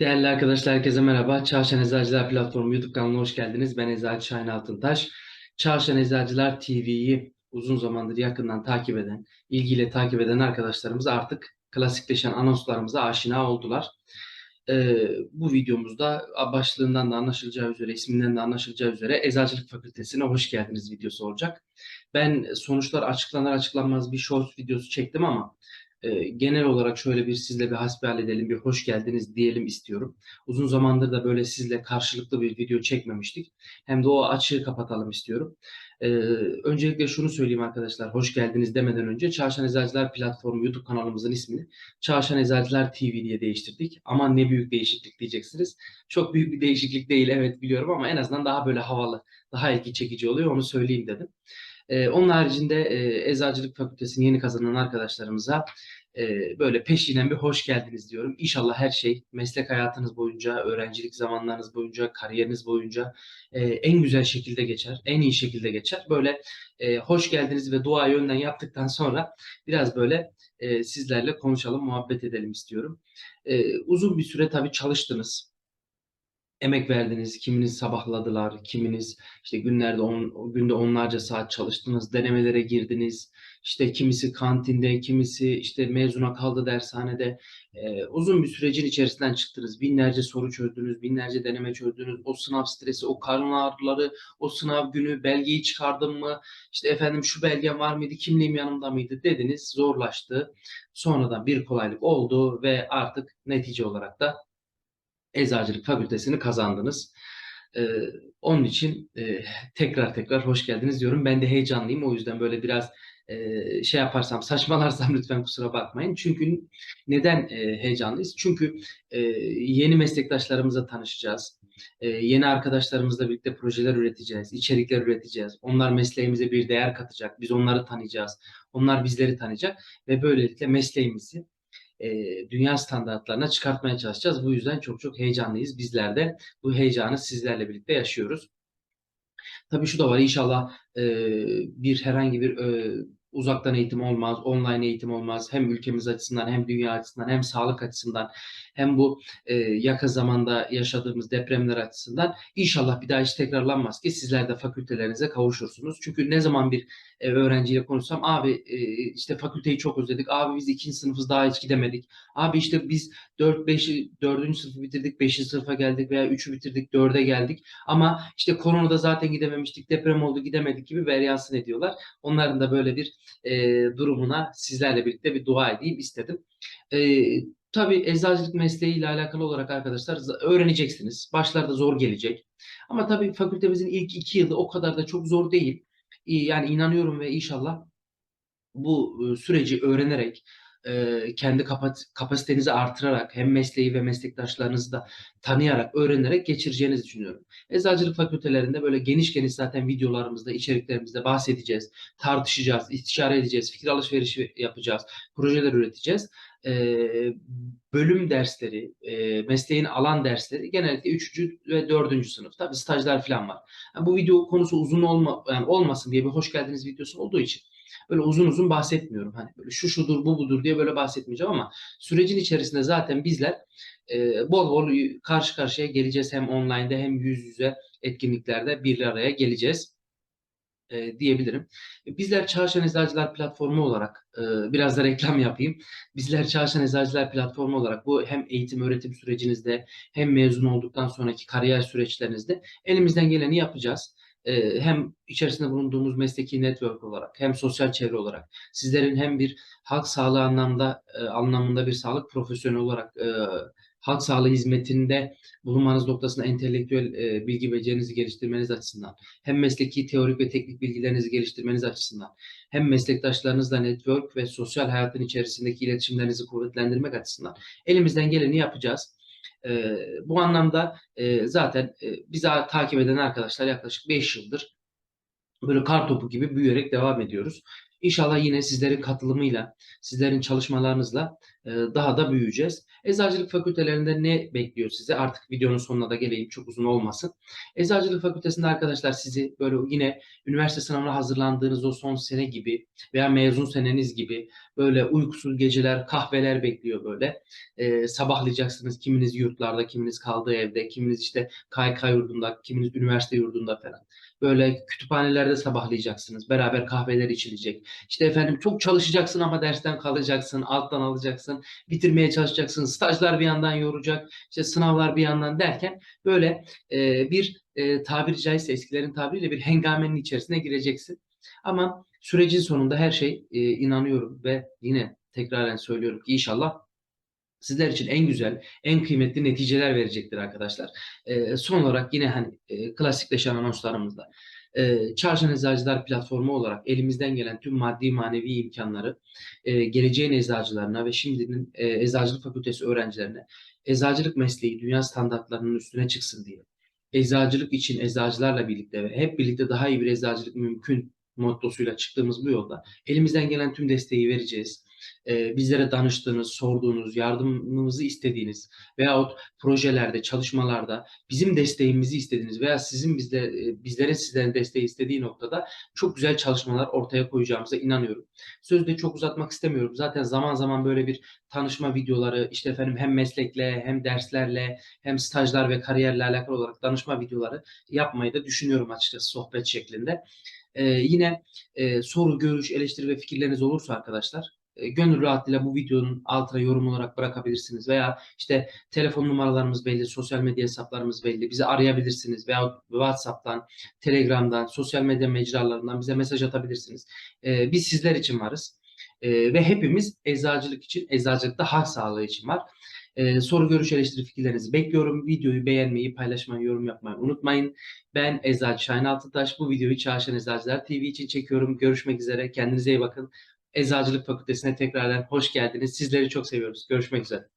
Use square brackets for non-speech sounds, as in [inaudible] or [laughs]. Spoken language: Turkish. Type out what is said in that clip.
Değerli arkadaşlar, herkese merhaba. Çarşan Eczacılar Platformu YouTube kanalına hoş geldiniz. Ben Eczacı Şahin Altıntaş. Çarşan Eczacılar TV'yi uzun zamandır yakından takip eden, ilgiyle takip eden arkadaşlarımız artık klasikleşen anonslarımıza aşina oldular. Ee, bu videomuzda başlığından da anlaşılacağı üzere, isminden de anlaşılacağı üzere Eczacılık Fakültesine hoş geldiniz videosu olacak. Ben sonuçlar açıklanır açıklanmaz bir short videosu çektim ama e, genel olarak şöyle bir sizle bir hasbihal edelim, bir hoş geldiniz diyelim istiyorum. Uzun zamandır da böyle sizle karşılıklı bir video çekmemiştik. Hem de o açığı kapatalım istiyorum. E, öncelikle şunu söyleyeyim arkadaşlar, hoş geldiniz demeden önce Çarşan Eczacılar Platformu YouTube kanalımızın ismini Çarşan Eczacılar TV diye değiştirdik. Aman ne büyük değişiklik diyeceksiniz. Çok büyük bir değişiklik değil evet biliyorum ama en azından daha böyle havalı, daha ilgi çekici oluyor onu söyleyeyim dedim. Ee, onun haricinde e, Eczacılık Fakültesini yeni kazanan arkadaşlarımıza e, böyle peşinen bir hoş geldiniz diyorum. İnşallah her şey meslek hayatınız boyunca, öğrencilik zamanlarınız boyunca, kariyeriniz boyunca e, en güzel şekilde geçer, en iyi şekilde geçer. Böyle e, hoş geldiniz ve duayı önden yaptıktan sonra biraz böyle e, sizlerle konuşalım, muhabbet edelim istiyorum. E, uzun bir süre tabii çalıştınız emek verdiniz, kiminiz sabahladılar, kiminiz işte günlerde on, günde onlarca saat çalıştınız, denemelere girdiniz, işte kimisi kantinde, kimisi işte mezuna kaldı dershanede. Ee, uzun bir sürecin içerisinden çıktınız. Binlerce soru çözdünüz, binlerce deneme çözdünüz. O sınav stresi, o karın ağrıları, o sınav günü belgeyi çıkardım mı? İşte efendim şu belgem var mıydı, kimliğim yanımda mıydı dediniz. Zorlaştı. Sonradan bir kolaylık oldu ve artık netice olarak da Eczacılık Fakültesini kazandınız. Ee, onun için e, tekrar tekrar hoş geldiniz diyorum. Ben de heyecanlıyım. O yüzden böyle biraz e, şey yaparsam, [laughs] saçmalarsam lütfen kusura bakmayın. Çünkü neden e, heyecanlıyız? Çünkü e, yeni meslektaşlarımızla tanışacağız. E, yeni arkadaşlarımızla birlikte projeler üreteceğiz, içerikler üreteceğiz. Onlar mesleğimize bir değer katacak. Biz onları tanıyacağız. Onlar bizleri tanıyacak ve böylelikle mesleğimizi e, dünya standartlarına çıkartmaya çalışacağız. Bu yüzden çok çok heyecanlıyız. Bizler de bu heyecanı sizlerle birlikte yaşıyoruz. Tabii şu da var inşallah e, bir herhangi bir e, uzaktan eğitim olmaz, online eğitim olmaz. Hem ülkemiz açısından hem dünya açısından hem sağlık açısından hem bu e, yakın zamanda yaşadığımız depremler açısından inşallah bir daha hiç tekrarlanmaz ki sizler de fakültelerinize kavuşursunuz. Çünkü ne zaman bir e, öğrenciyle konuşsam abi e, işte fakülteyi çok özledik. Abi biz ikinci sınıfız daha hiç gidemedik. Abi işte biz 4 5 4. sınıfı bitirdik, 5. sınıfa geldik veya 3'ü bitirdik, 4'e geldik. Ama işte koronada zaten gidememiştik, deprem oldu gidemedik gibi veryansın ediyorlar. Onların da böyle bir e, durumuna sizlerle birlikte bir dua edeyim istedim. E, tabii eczacılık mesleğiyle alakalı olarak arkadaşlar öğreneceksiniz. Başlarda zor gelecek. Ama tabii fakültemizin ilk iki yılı o kadar da çok zor değil. Yani inanıyorum ve inşallah bu e, süreci öğrenerek e, kendi kapasitenizi artırarak hem mesleği ve meslektaşlarınızı da tanıyarak, öğrenerek geçireceğinizi düşünüyorum. Eczacılık fakültelerinde böyle geniş geniş zaten videolarımızda, içeriklerimizde bahsedeceğiz, tartışacağız, istişare edeceğiz, fikir alışverişi yapacağız, projeler üreteceğiz. E, bölüm dersleri, e, mesleğin alan dersleri genellikle 3. ve 4. sınıf. Tabi stajlar falan var. Yani bu video konusu uzun olma, yani olmasın diye bir hoş geldiniz videosu olduğu için böyle uzun uzun bahsetmiyorum. Hani böyle şu şudur bu budur diye böyle bahsetmeyeceğim ama sürecin içerisinde zaten bizler e, bol bol karşı karşıya geleceğiz. Hem online'da hem yüz yüze etkinliklerde bir araya geleceğiz e, diyebilirim. Bizler Çarşan Eczacılar Platformu olarak e, biraz da reklam yapayım. Bizler Çarşan Eczacılar Platformu olarak bu hem eğitim öğretim sürecinizde hem mezun olduktan sonraki kariyer süreçlerinizde elimizden geleni yapacağız. E, hem içerisinde bulunduğumuz mesleki network olarak hem sosyal çevre olarak sizlerin hem bir halk sağlığı anlamda e, anlamında bir sağlık profesyoneli olarak e, halk sağlığı hizmetinde bulunmanız noktasında entelektüel bilgi becerinizi geliştirmeniz açısından, hem mesleki teorik ve teknik bilgilerinizi geliştirmeniz açısından, hem meslektaşlarınızla network ve sosyal hayatın içerisindeki iletişimlerinizi kuvvetlendirmek açısından elimizden geleni yapacağız. E, bu anlamda e, zaten e, bizi takip eden arkadaşlar yaklaşık 5 yıldır böyle kar topu gibi büyüyerek devam ediyoruz. İnşallah yine sizlerin katılımıyla, sizlerin çalışmalarınızla e, daha da büyüyeceğiz. Eczacılık fakültelerinde ne bekliyor sizi? Artık videonun sonuna da geleyim çok uzun olmasın. Eczacılık fakültesinde arkadaşlar sizi böyle yine üniversite sınavına hazırlandığınız o son sene gibi veya mezun seneniz gibi böyle uykusuz geceler, kahveler bekliyor böyle. E, sabahlayacaksınız kiminiz yurtlarda, kiminiz kaldığı evde, kiminiz işte KYK yurdunda, kiminiz üniversite yurdunda falan. Böyle kütüphanelerde sabahlayacaksınız. Beraber kahveler içilecek. İşte efendim çok çalışacaksın ama dersten kalacaksın, alttan alacaksın, bitirmeye çalışacaksın. Stajlar bir yandan yoracak, işte sınavlar bir yandan derken böyle e, bir e, tabiri caizse eskilerin tabiriyle bir hengamenin içerisine gireceksin. Ama sürecin sonunda her şey e, inanıyorum ve yine tekraren söylüyorum ki inşallah sizler için en güzel, en kıymetli neticeler verecektir arkadaşlar. E, son olarak yine hani e, klasikleşen anonslarımızda e, Çarşan Eczacılar platformu olarak elimizden gelen tüm maddi manevi imkanları e, geleceğin eczacılarına ve şimdinin e, eczacılık fakültesi öğrencilerine eczacılık mesleği dünya standartlarının üstüne çıksın diye eczacılık için eczacılarla birlikte ve hep birlikte daha iyi bir eczacılık mümkün mottosuyla çıktığımız bu yolda elimizden gelen tüm desteği vereceğiz. Ee, bizlere danıştığınız, sorduğunuz, yardımımızı istediğiniz veyahut projelerde, çalışmalarda bizim desteğimizi istediğiniz veya sizin bizde, e, bizlerin sizlerin desteği istediği noktada çok güzel çalışmalar ortaya koyacağımıza inanıyorum. Sözde çok uzatmak istemiyorum. Zaten zaman zaman böyle bir tanışma videoları, işte efendim hem meslekle hem derslerle hem stajlar ve kariyerle alakalı olarak danışma videoları yapmayı da düşünüyorum açıkçası sohbet şeklinde. Ee, yine e, soru, görüş, eleştiri ve fikirleriniz olursa arkadaşlar e, gönül rahatlığıyla bu videonun altına yorum olarak bırakabilirsiniz veya işte telefon numaralarımız belli, sosyal medya hesaplarımız belli. Bizi arayabilirsiniz veya WhatsApp'tan, Telegram'dan, sosyal medya mecralarından bize mesaj atabilirsiniz. Ee, biz sizler için varız. Ee, ve hepimiz eczacılık için, eczacılıkta halk sağlığı için var. Ee, soru, görüş, eleştiri, fikirlerinizi bekliyorum. Videoyu beğenmeyi, paylaşmayı, yorum yapmayı unutmayın. Ben Eczacı Şahin Altıtaş. Bu videoyu Çalışan Eczacılar TV için çekiyorum. Görüşmek üzere. Kendinize iyi bakın. Eczacılık Fakültesine tekrardan hoş geldiniz. Sizleri çok seviyoruz. Görüşmek üzere.